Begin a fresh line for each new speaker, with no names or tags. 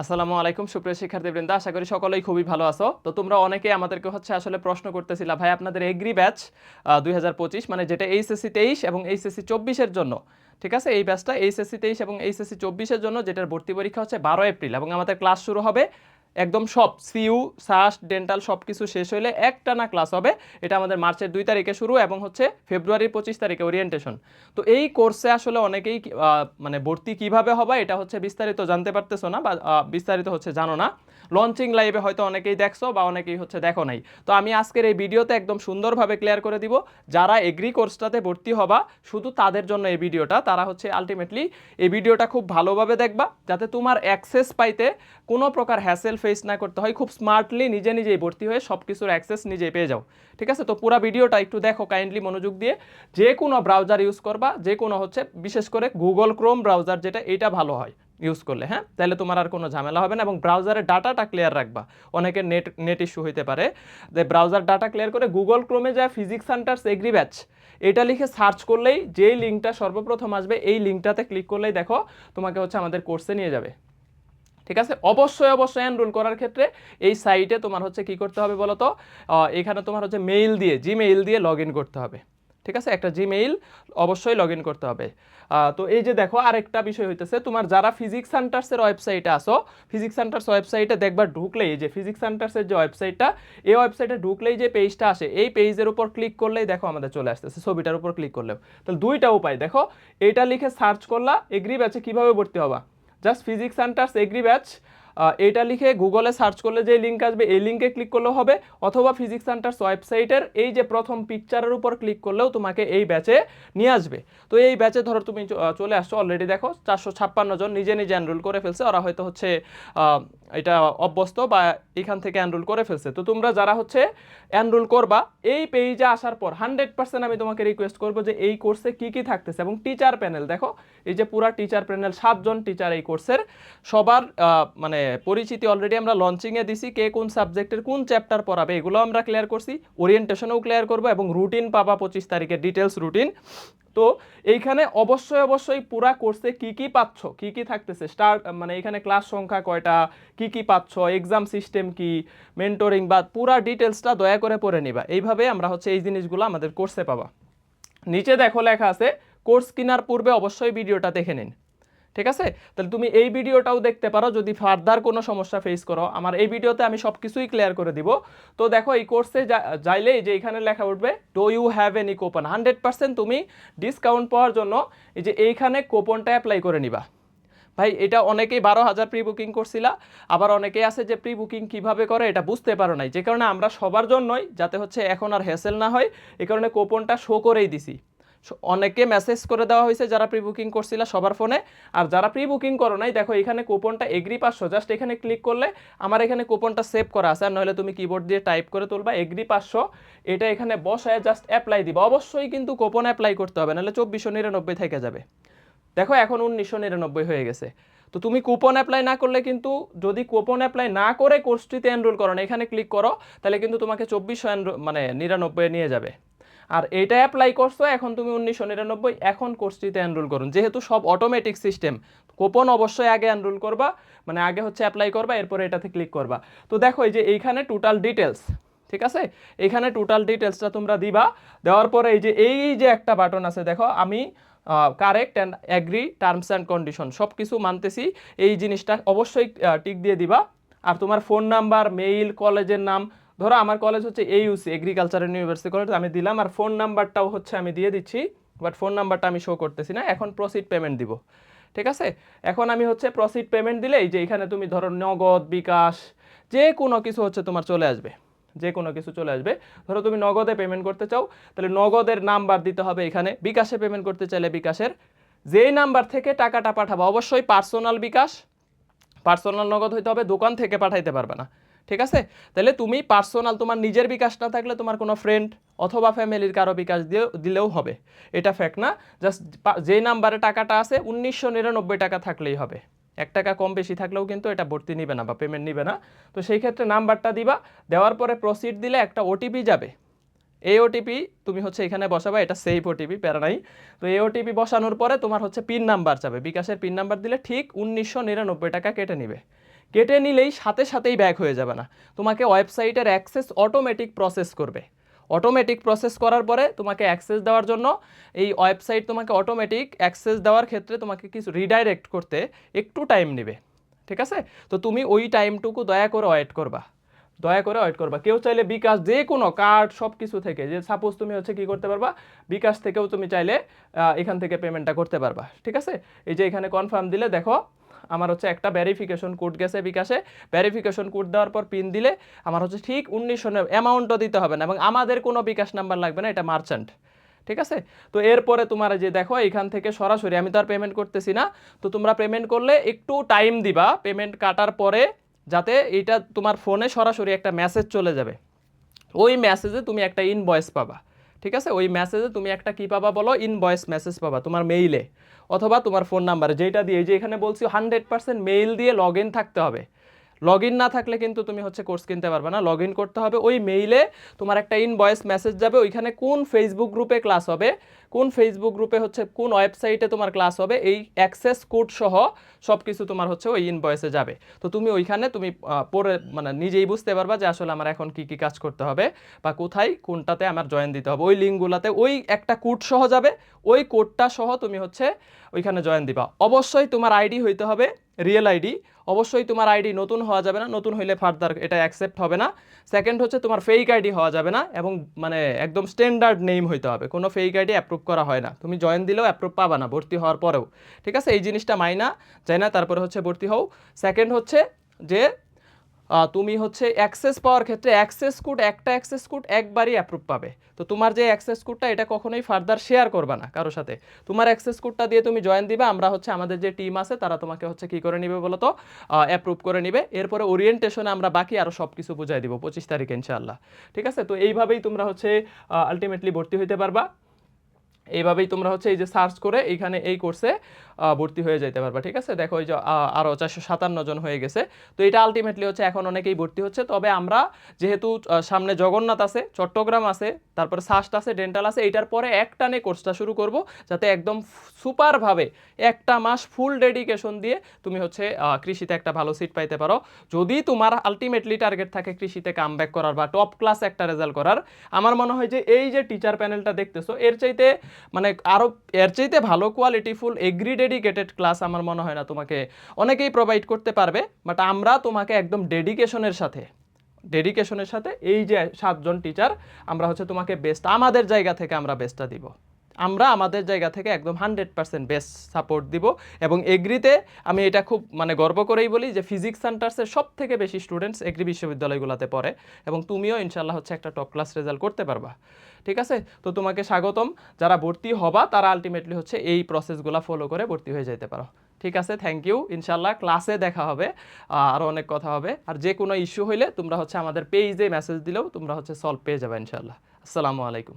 আসসালামু আলাইকুম, সুপ্রিয় শিক্ষার্থী শিক্ষার্থীবৃন্দ। আশা করি সকলেই খুবই ভালো আছো। তো তোমরা অনেকেই আমাদেরকে হচ্ছে আসলে প্রশ্ন করতেছিলা, ভাই, আপনাদের এগ্রি ব্যাচ দুই হাজার পঁচিশ মানে যেটা এইচএসসি তেইশ এবং এইচএসসি চব্বিশের জন্য, ঠিক আছে? এই ব্যাচটা এইচএসসি তেইশ এবং এইচএসসি চব্বিশের জন্য, যেটার ভর্তি পরীক্ষা হচ্ছে বারো এপ্রিল এবং আমাদের ক্লাস শুরু হবে একদম সব সিইউ সাস, ডেন্টাল সব কিছু শেষ হইলে একটানা ক্লাস হবে। এটা আমাদের মার্চের দুই তারিখে শুরু এবং হচ্ছে ফেব্রুয়ারির পঁচিশ তারিখে ওরিয়েন্টেশন তো এই কোর্সে আসলে অনেকেই মানে ভর্তি কীভাবে হবে এটা হচ্ছে বিস্তারিত জানতে পারতেছো না বা বিস্তারিত হচ্ছে জানো না। লঞ্চিং লাইভে হয়তো অনেকেই দেখছ বা অনেকেই হচ্ছে দেখো নাই। তো আমি আজকের এই ভিডিওতে একদম সুন্দরভাবে ক্লিয়ার করে দিব, যারা এগ্রি কোর্সটাতে ভর্তি হবা, শুধু তাদের জন্য এই ভিডিওটা, তারা হচ্ছে আলটিমেটলি এই ভিডিওটা খুব ভালোভাবে দেখবা, যাতে তোমার অ্যাক্সেস পাইতে কোনো প্রকার হ্যাসেল ফেস না করতে হয়, খুব স্মার্টলি নিজে নিজেই ভর্তি হয়ে সব কিছুর অ্যাক্সেস নিজেই পেয়ে যাও। ঠিক আছে? তো পুরো ভিডিওটা একটু দেখো কাইন্ডলি মনোযোগ দিয়ে। যে কোনো ব্রাউজার ইউজ করবা, যে কোনো হচ্ছে, বিশেষ করে গুগল ক্রোম ব্রাউজার যেটা, এটা ভালো হয়। ইউজ করলে হ্যাঁ? তাহলে তোমার আর কোনো ঝামেলা হবে না এবং ব্রাউজারের ডাটাটা ক্লিয়ার রাখবা। অনেকের নেট নেট ইস্যু হইতে পারে। যে ব্রাউজার ডাটা ক্লিয়ার করে গুগল ক্রোমে যায় ফিজিক্স সেন্টার্স এগ্রি ব্যাচ এটা লিখে সার্চ করলেই যেই লিঙ্কটা সর্বপ্রথম আসবে, এই লিঙ্কটাতে ক্লিক করলেই দেখো তোমাকে হচ্ছে আমাদের কোর্সে নিয়ে যাবে। ঠিক আছে? অবশ্যই অবশ্যই এনরোল করার ক্ষেত্রে এই সাইটে তোমার হচ্ছে কি করতে হবে বলো তো এখানে তোমার হচ্ছে মেইল দিয়ে জিমেইল দিয়ে লগ করতে হবে। ঠিক আছে? একটা জিমেইল অবশ্যই লগ করতে হবে। তো এই যে দেখো, আরেকটা বিষয় হইতেছে, তোমার যারা ফিজিক্স সেন্টার্সের ওয়েবসাইটে আসো ফিজিক্স সেন্টার্স ওয়েবসাইটে দেখবার ঢুকলেই এই যে ফিজিক্স সেন্টার্সের যে ওয়েবসাইটটা এই ওয়েবসাইটে ঢুকলেই যে পেজটা আসে, এই পেজের উপর ক্লিক করলেই দেখো আমাদের চলে আসতেছে, ছবিটার উপর ক্লিক করলেও। তাহলে দুইটা উপায়, দেখো, এইটা লিখে সার্চ করলা এগ্রি ব্যাচে কীভাবে ভর্তি হবা? Just physics centres agree batch এটা লিখে গুগলে সার্চ করলে যে লিঙ্ক আসবে, এই লিঙ্কে ক্লিক করলে হবে। অথবা ফিজিক্স সেন্টার্স ওয়েবসাইটের এই যে প্রথম পিকচারের উপর ক্লিক করলেও তোমাকে এই ব্যাচে নিয়ে আসবে। তো এই ব্যাচে ধরো তুমি চলে আসছো অলরেডি দেখো, চারশো ছাপ্পান্ন জন নিজে নিজে এনরোল করে ফেলছে। ওরা হয়তো হচ্ছে এটা অভ্যস্ত বা এখান থেকে এনরোল করে ফেলছে। তো তোমরা যারা হচ্ছে এনরোল করবা, এই পেজে আসার পর হান্ড্রেড পার্সেন্ট আমি তোমাকে রিকোয়েস্ট করব যে এই কোর্সে কি কি থাকতেছে এবং টিচার প্যানেল দেখো, এই যে পুরা টিচার প্যানেল সাতজন টিচার এই কোর্সের সবার মানে পরিচিতি অলরেডি আমরা লঞ্চিংয়ে দিছি, কে কোন সাবজেক্টের কোন চ্যাপ্টার পড়াবে, এগুলো আমরা ক্লিয়ার করছি ওরিয়েন্টেশনও ক্লিয়ার করব এবং রুটিন পাবা পঁচিশ তারিখে ডিটেলস রুটিন তো এইখানে অবশ্যই অবশ্যই পুরা কোর্সে কি কি পাচ্ছ, কি কি থাকতেছে স্টার মানে এখানে ক্লাস সংখ্যা কয়টা কি কি পাচ্ছ এক্সাম সিস্টেম কি মেন্টরিং বা পুরা ডিটেলসটা দয়া করে পড়ে নিবা। এইভাবে আমরা হচ্ছে এই জিনিসগুলো আমাদের কোর্সে পাবা। নিচে দেখো লেখা আছে কোর্স কেনার পূর্বে অবশ্যই ভিডিওটা দেখে নিন। ঠিক আছে? তাহলে তুমি এই ভিডিওটাও দেখতে পারো, যদি ফার্দার কোনো সমস্যা ফেস করো। আমার এই ভিডিওতে আমি সব কিছুই ক্লিয়ার করে দিব। তো দেখো, এই কোর্সে যাইলেই যে এখানে লেখা উঠবে do you have any coupon hundred percent তুমি ডিসকাউন্ট পাওয়ার জন্য এই যে এইখানে কোপনটা অ্যাপ্লাই করে নিবা। ভাই, এটা অনেকেই বারো হাজার প্রি বুকিং করছিলা, আবার অনেকেই আছে যে প্রি বুকিং কীভাবে করে এটা বুঝতে পারো নাই। যে কারণে আমরা সবার জন্যই, যাতে হচ্ছে এখন আর হ্যাসেল না হয় এই কারণে কোপনটা শো করেই দিছি। অনেকে মেসেজ করে দেওয়া হয়েছে যারা প্রি বুকিং করছিল সবার ফোনে আর যারা প্রি বুকিং করো নাই, দেখো এখানে কুপনটা এগ্রি পাঁচশো জাস্ট এখানে ক্লিক করলে আমার এখানে কুপনটা সেভ করা আছে, আর নইলে তুমি কিবোর্ড দিয়ে টাইপ করে তুলবা এগ্রি পাঁচশো, এটা এখানে বসায় জাস্ট অ্যাপ্লাই দিবা। অবশ্যই কিন্তু কুপন অ্যাপ্লাই করতে হবে, নাহলে চব্বিশশো নিরানব্বই থেকে যাবে। দেখো এখন উনিশশো নিরানব্বই হয়ে গেছে। তো তুমি কুপন অ্যাপ্লাই না করলে কিন্তু যদি কুপন অ্যাপ্লাই না করে কোর্সটিতে এনরোল করো না, এখানে ক্লিক করো, তাহলে কিন্তু তোমাকে চব্বিশশো মানে নিরানব্বই নিয়ে যাবে। আর এটা অ্যাপ্লাই করছ, এখন তুমি উনিশশো নিরানব্বই, এখন কোর্সটিতে এনরোল করুন যেহেতু সব অটোমেটিক সিস্টেম কুপন অবশ্যই আগে এনরোল করবা মানে আগে হচ্ছে অ্যাপ্লাই করবা, এরপরে এটাতে ক্লিক করবা। তো দেখো এই যে এইখানে টোটাল ডিটেলস ঠিক আছে? এখানে টোটাল ডিটেলসটা তোমরা দিবা, দেওয়ার পরে এই যে এই যে একটা বাটন আছে, দেখো, আমি correct and agree terms and condition সব কিছু মানতেছি, এই জিনিসটা অবশ্যই টিক দিয়ে দিবা। আর তোমার ফোন নাম্বার মেইল কলেজের নাম, ধরো আমার কলেজ হচ্ছে এইউসি এগ্রিকালচার ইউনিভার্সিটি কলেজ আমি দিলাম, আর ফোন নাম্বারটাও হচ্ছে আমি দিয়ে দিচ্ছি বাট ফোন নাম্বারটা আমি শো করতেছি না, এখন প্রসিড পেমেন্ট দিব। ঠিক আছে? এখন আমি হচ্ছে প্রসিড পেমেন্ট দিলেই যে এখানে তুমি ধরো নগদ, বিকাশ, যে কোনো কিছু হচ্ছে তোমার চলে আসবে। যে কোনো কিছু চলে আসবে। ধরো তুমি নগদে পেমেন্ট করতে চাও, তাহলে নগদের নাম্বার দিতে হবে এখানে। বিকাশে পেমেন্ট করতে চাইলে বিকাশের। যেই নাম্বার থেকে টাকাটা পাঠাবো, অবশ্যই পার্সোনাল বিকাশ পার্সোনাল নগদ হইতে হবে, দোকান থেকে পাঠাইতে পারবে না। ঠিক আছে? তাহলে তুমি পার্সোনাল তোমার নিজের বিকাশ না থাকলে তোমার কোনো ফ্রেন্ড অথবা ফ্যামিলির কারও বিকাশ দিয়ে দিলেও হবে। এটা ফ্যাক্ট না। জাস্ট যেই নাম্বারে টাকাটা আছে, উনিশশো নিরানব্বই টাকা থাকলেই হবে। এক টাকা কম বেশি থাকলেও কিন্তু এটা ভর্তি নিবে না বা পেমেন্ট নিবে না। তো সেই ক্ষেত্রে নাম্বারটা দিবা, দেওয়ার পরে প্রসিড দিলে একটা ওটিপি যাবে। এই ওটিপি তুমি হচ্ছে এখানে বসাবা, এটা সেফ ওটিপি প্যারা নাই। তো এই ওটিপি বসানোর পরে তোমার হচ্ছে পিন নাম্বার যাবে। বিকাশের পিন নাম্বার দিলে ঠিক উনিশশো নিরানব্বই টাকা কেটে নিবে। কেটে নিলেই সাথে সাথেই ব্যাক হয়ে যাবে না। তোমাকে ওয়েবসাইটের অ্যাক্সেস অটোমেটিক প্রসেস করবে। অটোমেটিক প্রসেস করার পরে তোমাকে অ্যাক্সেস দেওয়ার জন্য এই ওয়েবসাইট তোমাকে অটোমেটিক অ্যাক্সেস দেওয়ার ক্ষেত্রে তোমাকে কিছু রিডাইরেক্ট করতে একটু টাইম নেবে, ঠিক আছে? তো তুমি ওই টাইমটুকু দয়া করে ওয়েট করবা, দয়া করে ওয়েট করবা। কেউ চাইলে বিকাশ যে কোনো কার্ড সব কিছু থেকে, যে সাপোজ তুমি হচ্ছে কি করতে পারবা, বিকাশ থেকেও তুমি চাইলে এখান থেকে পেমেন্টটা করতে পারবা, ঠিক আছে? এই যে এখানে কনফার্ম দিলে দেখো আমার হচ্ছে একটা ভেরিফিকেশন কোড গেছে বিকাশে। ভেরিফিকেশন কোড দেওয়ার পর পিন দিলে আমার হচ্ছে ঠিক উনিশশো অ্যামাউন্টও দিতে হবে না এবং আমাদের কোনো বিকাশ নাম্বার লাগবে না, এটা মার্চেন্ট ঠিক আছে? তো এরপরে তোমার যে দেখো এখান থেকে সরাসরি আমি তো আর পেমেন্ট করতেছি না। তো তোমরা পেমেন্ট করলে একটু টাইম দিবা। পেমেন্ট কাটার পরে যাতে এটা তোমার ফোনে সরাসরি একটা মেসেজ চলে যাবে। ওই মেসেজে তুমি একটা ইনভয়েস পাবা। ঠিক আছে? ওই মেসেজে তুমি একটা কী পাবা বলো? ইনভয়েস মেসেজ পাবা তোমার মেইলে অথবা তোমার ফোন নাম্বারে যেটা দিয়ে যে এখানে বলছি হান্ড্রেড পার্সেন্ট মেইল দিয়ে লগ ইন থাকতে হবে। লগ ইন না থাকলে কিন্তু তুমি হচ্ছে কোর্স কিনতে পারবে না। লগ ইন করতে হবে ওই মেইলে তোমার একটা ইনভয়েস মেসেজ যাবে। ওইখানে কোন ফেসবুক গ্রুপে ক্লাস হবে, কোন ফেসবুক গ্রুপে হচ্ছে কোন ওয়েবসাইটে তোমার ক্লাস হবে, এই অ্যাক্সেস কোড সহ সব কিছু তোমার হচ্ছে ওই ইনভয়েসে যাবে। তো তুমি ওইখানে তুমি পড়ে মানে নিজেই বুঝতে পারবা যে আসলে আমার এখন কি কি কাজ করতে হবে বা কোথায় কোনটাতে আমার জয়েন দিতে হবে। ওই লিঙ্কগুলোতে ওই একটা কোড সহ যাবে। ওই কোডটা সহ তুমি হচ্ছে ওইখানে জয়েন দিবা। অবশ্যই তোমার আইডি হইতে হবে রিয়েল আইডি। অবশ্যই তোমার আইডি নতুন হওয়া যাবে না, নতুন হইলে ফার্দার এটা অ্যাকসেপ্ট হবে না। সেকেন্ড হচ্ছে তোমার ফেক আইডি হওয়া যাবে না এবং মানে একদম স্ট্যান্ডার্ড নেম হইতে হবে। কোনো ফেক আইডি অ্যাপ্রুভ করা হয় না। তুমি জয়েন দিলেও অ্যাপ্রুভ পাবা না, ভর্তি হওয়ার পরেও। ঠিক আছে? এই জিনিসটা মাইনা যায় না তারপরে হচ্ছে ভর্তি হও। সেকেন্ড হচ্ছে যে তুমি হচ্ছে অ্যাক্সেস পাওয়ার ক্ষেত্রে অ্যাক্সেস কোড একটা অ্যাক্সেস কোড একবারই অ্যাপ্রুভ পাবে। তো তোমার যে অ্যাক্সেস কোডটা এটা কখনোই ফার্দার শেয়ার করবা না কারোর সাথে। তোমার অ্যাক্সেস কোডটা দিয়ে তুমি জয়েন দিবে, আমরা হচ্ছে আমাদের যে টিম আছে, তারা তোমাকে হচ্ছে কী করে নিবে বলো তো অ্যাপ্রুভ করে নিবে। এরপরে ওরিয়েন্টেশনে আমরা বাকি আরও সব কিছু বুঝাই দিব, পঁচিশ তারিখে ইনশাআল্লাহ। ঠিক আছে? তো এইভাবেই তোমরা হচ্ছে আলটিমেটলি ভর্তি হইতে পারবা। এইভাবেই তোমরা হচ্ছে এই যে সার্চ করে এইখানে এই কোর্সে ভর্তি হয়ে যেতে পারবা ঠিক আছে? দেখো এই যে আহ, আরও চারশো সাতান্ন জন হয়ে গেছে। তো এটা আলটিমেটলি হচ্ছে এখন অনেকেই ভর্তি হচ্ছে। তবে আমরা যেহেতু সামনে জগন্নাথ আছে চট্টগ্রাম আছে তারপরে সাস্ট আছে ডেন্টাল আছে এইটার পরে একটানে কোর্সটা শুরু করব যাতে একদম সুপারভাবে একটা মাস ফুল ডেডিকেশন দিয়ে তুমি হচ্ছে কৃষিতে একটা ভালো সিট পাইতে পারো। যদি তোমার আলটিমেটলি টার্গেট থাকে কৃষিতে কাম করার বা টপ ক্লাস একটা রেজাল্ট করার আমার মনে হয় যে এই যে টিচার প্যানেলটা দেখতেছো এর চাইতে মানে আরও এর চাইতে ভালো কোয়ালিটিফুল এগ্রি ডেডিকেটেড ক্লাস আমার মনে হয় না তোমাকে অনেকেই প্রোভাইড করতে পারবে বাট আমরা তোমাকে একদম ডেডিকেশনের সাথে ডেডিকেশনের সাথে এই যে সাতজন টিচার আমরা হচ্ছে তোমাকে বেস্ট আমাদের জায়গা থেকে আমরা বেস্টটা দিব। আমরা আমাদের জায়গা থেকে একদম হান্ড্রেড পার্সেন্ট বেস্ট সাপোর্ট দিব। এবং এগ্রিতে আমি এটা খুব মানে গর্ব করেই বলি যে ফিজিক্স সেন্টার্সের সব থেকে বেশি স্টুডেন্টস এগ্রি বিশ্ববিদ্যালয়গুলোতে পড়ে এবং তুমিও ইনশাল্লাহ হচ্ছে একটা টপ ক্লাস রেজাল্ট করতে পারবা। ঠিক আছে? তো তোমাকে স্বাগতম। যারা ভর্তি হবা, তারা আলটিমেটলি হচ্ছে এই প্রসেসগুলো ফলো করে ভর্তি হয়ে যেতে পারো। ঠিক আছে? থ্যাংক ইউ ইনশাল্লাহ ক্লাসে দেখা হবে আরও অনেক কথা হবে। আর যে কোনো ইস্যু হইলে তোমরা হচ্ছে আমাদের পেজে মেসেজ দিলেও তোমরা হচ্ছে সলভ পেয়ে যাবে ইনশাল্লাহ আসসালামু আলাইকুম।